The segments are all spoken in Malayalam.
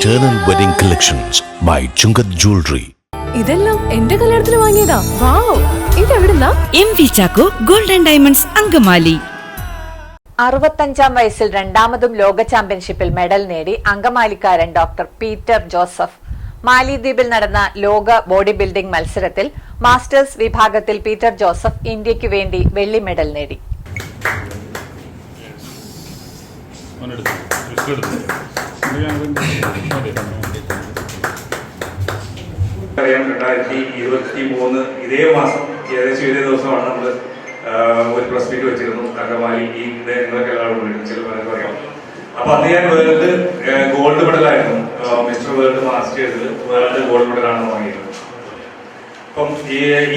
Eternal Wedding Collections by Chungath Jewelry. ഇതെല്ലാം എന്റെ കല്യാണത്തിന് വാങ്ങിയതാ. Wow ഇതെവിടുന്നാ? M V Chacko Golden Diamonds Angamaly. അറുപത്തഞ്ചാം വയസ്സിൽ രണ്ടാമതും ലോക ചാമ്പ്യൻഷിപ്പിൽ മെഡൽ നേടി അങ്കമാലിക്കാരൻ ഡോക്ടർ പീറ്റർ ജോസഫ്. മാലിദ്വീപിൽ നടന്ന ലോക ബോഡി ബിൽഡിംഗ് മത്സരത്തിൽ മാസ്റ്റേഴ്സ് വിഭാഗത്തിൽ പീറ്റർ ജോസഫ് ഇന്ത്യയ്ക്ക് വേണ്ടി വെള്ളി മെഡൽ നേടി. അറിയാം രണ്ടായിരത്തി ഇരുപത്തി മൂന്ന് ഇതേ മാസം ഏകദേശം ഇതേ ദിവസമാണ് നമ്മൾ ഒരു പ്രസ് മീറ്റ് വെച്ചിരുന്നു. അങ്കമാലി ഈ നിങ്ങളൊക്കെ എല്ലാവരും ചില അറിയാം അപ്പൊ അന്ന് ഞാൻ വേൾഡ് ഗോൾഡ് മെഡലായിരുന്നു. മിസ്റ്റർ വേൾഡ് മാസ്റ്റേഴ്സിൽ വേൾഡ് ഗോൾഡ് മെഡലാണ് വാങ്ങിയത് അപ്പം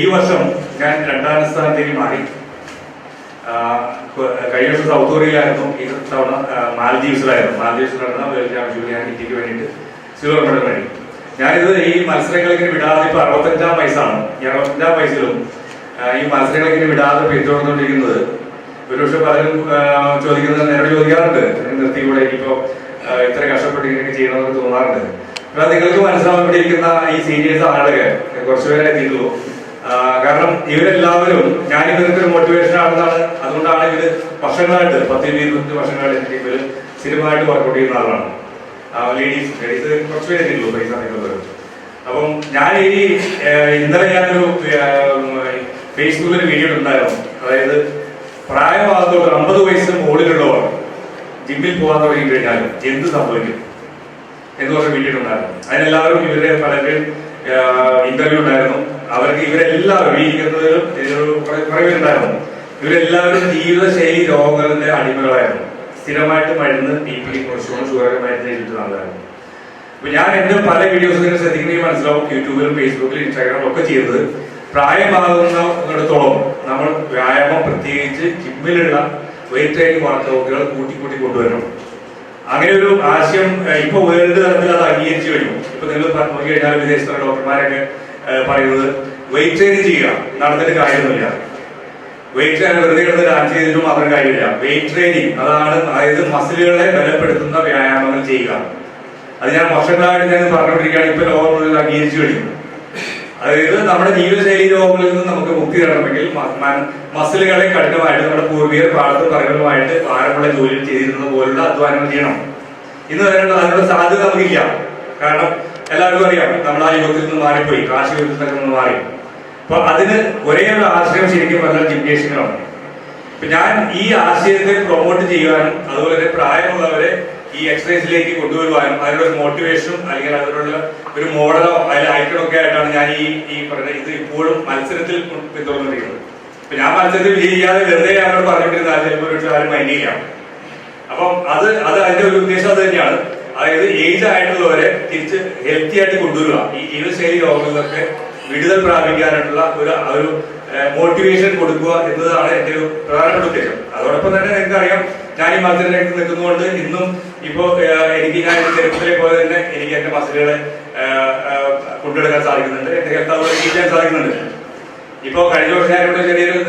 ഈ വർഷം ഞാൻ രണ്ടാം സ്ഥാനത്തേക്ക് മാറി. കഴിഞ്ഞ ദിവസം സൗത്ത് കൊറിയയിലായിരുന്നു ഈ തവണ മാലദ്വീപ്സിലായിരുന്നു. മാലദ്വീപ്സിൽ വേൾഡ് ചാമ്പ്യൻഷിപ്പിൽ ഞാൻ ഇന്ത്യയ്ക്ക് വേണ്ടിയിട്ട് സിൽവർ മെഡൽ നേടി ഞാനിത് ഈ മത്സരങ്ങളിങ്ങനെ വിടാതെ ഇപ്പോൾ അറുപത്തഞ്ചാം വയസ്സാണ്. ഈ അറുപത്തഞ്ചാം വയസ്സിലും ഈ മത്സരങ്ങളിങ്ങനെ വിടാതെ പിന്തുടർന്നുകൊണ്ടിരിക്കുന്നത് ഒരുപക്ഷെ പലരും ചോദിക്കുന്നത് നേരോട് ചോദിക്കാറുണ്ട്. നിർത്തി കൂടെ ഇനിയിപ്പോൾ ഇത്ര കഷ്ടപ്പെട്ട് ഇങ്ങനെയൊക്കെ ചെയ്യണമെന്ന് തോന്നാറുണ്ട്. അപ്പൊ നിങ്ങൾക്ക് മനസ്സിലാവാൻ വേണ്ടിയിരിക്കുന്ന ഈ സീരിയസ് ആളുകൾ കുറച്ചുപേരെ എത്തിയിട്ടുള്ളൂ. ആ, കാരണം ഇവരെല്ലാവരും ഞാൻ ഇവർക്ക് ഒരു മോട്ടിവേഷൻ ആണെന്നാണ്. അതുകൊണ്ടാണ് ഇവർ വർഷങ്ങളായിട്ട് പത്ത് ഇരുപത്തി വർഷങ്ങളായിട്ട് ഇവർ സ്ഥിരമായിട്ട് വർക്കൗട്ട് ചെയ്യുന്ന ആളാണ്. ലേഡീസ് ലേഡീസ് കുറച്ച് പേരെ ഉള്ളൂ പൈസ അപ്പം ഞാൻ ഈ ഇന്നലെ ഞാനൊരു ഫേസ്ബുക്കിൽ വീഡിയോ ഉണ്ടായിരുന്നു അതായത് പ്രായമാകത്തോട് അമ്പത് വയസ്സിന് മുകളിലുള്ളവർ ജിമ്മിൽ പോകാൻ തുടങ്ങി കഴിഞ്ഞാൽ എന്ത് സംഭവിക്കും എന്ന് പറഞ്ഞ വീഡിയോ ഉണ്ടായിരുന്നു അതിനെല്ലാവരും ഇവരുടെ പലരുടെയും ഇന്റർവ്യൂ ഉണ്ടായിരുന്നു. അവർക്ക് ഇവരെല്ലാവരും ഈ ഇരിക്കുന്നതിലും ഇവരെല്ലാവരും ജീവിതശൈലി രോഗങ്ങളുടെ അടിമകളായിരുന്നു. സ്ഥിരമായിട്ട് മരുന്ന് ബി പി കൊളസ്ട്രോൾ ഷുഗർ മരുന്ന് ചെയ്തിട്ടുള്ളതായിരുന്നു അപ്പൊ ഞാൻ എന്റെ പല വീഡിയോസ് ഇങ്ങനെ ശ്രദ്ധിക്കണമെങ്കിൽ മനസ്സിലാവും യൂട്യൂബിലും ഫേസ്ബുക്കിലും ഇൻസ്റ്റാഗ്രാമിലും ഒക്കെ ചെയ്തത് പ്രായമാകുന്നിടത്തോളം നമ്മൾ വ്യായാമം പ്രത്യേകിച്ച് ജിമ്മിലുള്ള വെയിറ്റ് ട്രെയിനിങ് വർക്കൗട്ടുകൾ കൂട്ടി കൂട്ടി കൊണ്ടുവരണം. അങ്ങനെ ഒരു ആശയം ഇപ്പൊ വേൾഡ് തലത്തിൽ അത് അംഗീകരിച്ചു കഴിഞ്ഞു. ഇപ്പൊ നിങ്ങൾ നോക്കി കഴിഞ്ഞാൽ വിദേശത്തുള്ള ഡോക്ടർമാരൊക്കെ പറയുന്നത്. വെയിറ്റ് ചെയ്ത് ചെയ്യുക. നടന്നിട്ട് കാര്യമൊന്നുമില്ല. വെയിറ്റ് ട്രെയിൻ വെറുതെ കിടന്ന് ഡാൻസ് ചെയ്തിട്ട് മാത്രം കാര്യമില്ല. വെയിറ്റ് ട്രെയിനിങ് അതാണ് അതായത് മസിലുകളെ ബലപ്പെടുത്തുന്ന വ്യായാമങ്ങൾ ചെയ്യുക. അത് ഞാൻ വർഷങ്ങളായിട്ട് ഞാൻ പറഞ്ഞുകൊണ്ടിരിക്കുകയാണ്. ഇപ്പൊ ലോകം മുഴുവൻ അംഗീകരിച്ചു കഴിഞ്ഞു. അതായത് നമ്മുടെ ജീവിതശൈലി രോഗങ്ങളിൽ നിന്ന് നമുക്ക് മുക്തി മ- മസിലുകളെ കഠിനമായിട്ട് നമ്മുടെ പൂർവികർ പാടത്തും പറയുന്നതുമായിട്ട് ഭാരമുള്ള ജോലി ചെയ്തിരുന്നത് പോലുള്ള അധ്വാനങ്ങൾ ചെയ്യണം. ഇന്ന് വരേണ്ട അതിനുള്ള സാധ്യത നമുക്കില്ല. കാരണം എല്ലാവർക്കും അറിയാം നമ്മൾ ആ യുഗത്തിൽ നിന്ന് മാറിപ്പോയി കാർഷിക യുഗത്തിൽ നിന്ന് മാറി. അപ്പൊ അതിന് ഒരേ ഒരു ആശയം ശരിക്കും പറഞ്ഞാൽ ജിംനേഷ്യങ്ങളാണ്. ഇപ്പൊ ഞാൻ ഈ ആശയത്തെ പ്രൊമോട്ട് ചെയ്യുവാനും അതുപോലെ തന്നെ പ്രായമുള്ളവരെ ഈ എക്സസൈസിലേക്ക് കൊണ്ടുവരുവാനും അതിനുള്ള ഒരു മോട്ടിവേഷനും അല്ലെങ്കിൽ അതിനുള്ള ഒരു മോഡലോ അതിൽ ഐക്കണൊക്കെ ആയിട്ടാണ് ഞാൻ ഈ ഈ പറഞ്ഞ ഇത് ഇപ്പോഴും മത്സരത്തിൽ പിന്തുടർന്നിരിക്കുന്നത് ഇപ്പൊ ഞാൻ മത്സരത്തിൽ വിജയിക്കാതെ വെറുതെ അവരോട് പറഞ്ഞുകൊണ്ടിരുന്നാൽ ചിലപ്പോൾ ഒരു ആരും മൈൻഡ് ചെയ്യാം അപ്പം അത് അത് അതിന്റെ ഒരു ഉദ്ദേശം അത് തന്നെയാണ്. അതായത് ഏജ് ആയിട്ടുള്ളവരെ തിരിച്ച് ഹെൽത്തി ആയിട്ട് കൊണ്ടുവരിക. ഈ ജീവിതശൈലി രോഗങ്ങളിലൊക്കെ വിടുതൽ പ്രാപിക്കാനായിട്ടുള്ള ഒരു ഒരു മോട്ടിവേഷൻ കൊടുക്കുക എന്നതാണ് എന്റെ ഒരു പ്രധാനപ്പെട്ട ഉദ്ദേശം. അതോടൊപ്പം തന്നെ നിങ്ങൾക്ക് അറിയാം ഞാൻ ഈ മത്സരരംഗത്ത് നിൽക്കുന്നതുകൊണ്ട് ഇന്നും ഇപ്പോ ഏഹ്, എനിക്ക് ഞാൻ ചെറുപ്പത്തിലെ പോലെ തന്നെ എനിക്ക് എന്റെ മസിലുകളെ കൊണ്ടുവരാൻ സാധിക്കുന്നുണ്ട്. എന്റെ ഹെൽത്ത് അതുപോലെ ചെയ്യാൻ സാധിക്കുന്നുണ്ട്. ഇപ്പോ കഴിഞ്ഞ വർഷം ഞാൻ ചെറിയൊരു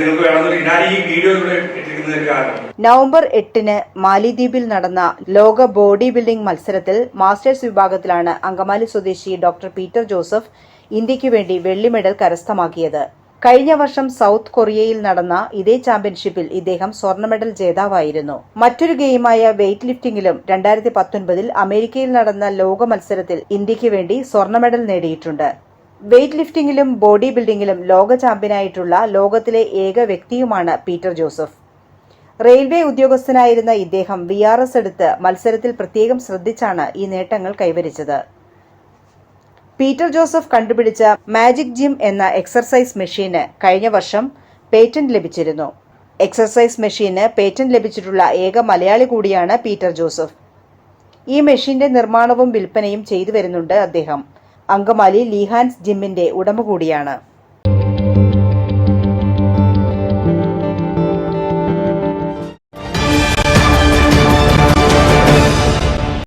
നിങ്ങൾക്ക് ഈ വീഡിയോ നവംബർ എട്ടിന് മാലിദ്വീപിൽ നടന്ന ലോക ബോഡി ബിൽഡിംഗ് മത്സരത്തിൽ മാസ്റ്റേഴ്സ് വിഭാഗത്തിലാണ് അങ്കമാലി സ്വദേശി ഡോക്ടർ പീറ്റർ ജോസഫ് ഇന്ത്യയ്ക്ക് വേണ്ടി വെള്ളി മെഡൽ കരസ്ഥമാക്കിയത്. കഴിഞ്ഞ വർഷം സൗത്ത് കൊറിയയിൽ നടന്ന ഇതേ ചാമ്പ്യൻഷിപ്പിൽ ഇദ്ദേഹം സ്വർണ മെഡൽ ജേതാവായിരുന്നു. മറ്റൊരു ഗെയിമായ വെയ്റ്റ് ലിഫ്റ്റിംഗിലും രണ്ടായിരത്തി പത്തൊൻപതിൽ അമേരിക്കയിൽ നടന്ന ലോക മത്സരത്തിൽ ഇന്ത്യയ്ക്ക് വേണ്ടി സ്വർണ മെഡൽ നേടിയിട്ടുണ്ട്. വെയ്റ്റ് ലിഫ്റ്റിംഗിലും ബോഡി ബിൽഡിംഗിലും ലോക ചാമ്പ്യനായിട്ടുള്ള ലോകത്തിലെ ഏക വ്യക്തിയുമാണ് പീറ്റർ ജോസഫ്. റെയിൽവേ ഉദ്യോഗസ്ഥനായിരുന്ന ഇദ്ദേഹം വി ആർ എസ് എടുത്ത് മത്സരത്തിൽ പ്രത്യേകം ശ്രദ്ധിച്ചാണ് ഈ നേട്ടങ്ങൾ കൈവരിച്ചത്. പീറ്റർ ജോസഫ് കണ്ടുപിടിച്ച മാജിക് ജിം എന്ന എക്സർസൈസ് മെഷീന് കഴിഞ്ഞ വർഷം പേറ്റന്റ് ലഭിച്ചിരുന്നു. എക്സർസൈസ് മെഷീന് പേറ്റന്റ് ലഭിച്ചിട്ടുള്ള ഏക മലയാളി കൂടിയാണ് പീറ്റർ ജോസഫ്. ഈ മെഷീന്റെ നിർമ്മാണവും വിൽപ്പനയും ചെയ്തു വരുന്നുണ്ട് അദ്ദേഹം. അങ്കമാലി ലീഹാൻസ് ജിമ്മിന്റെ ഉടമ കൂടിയാണ്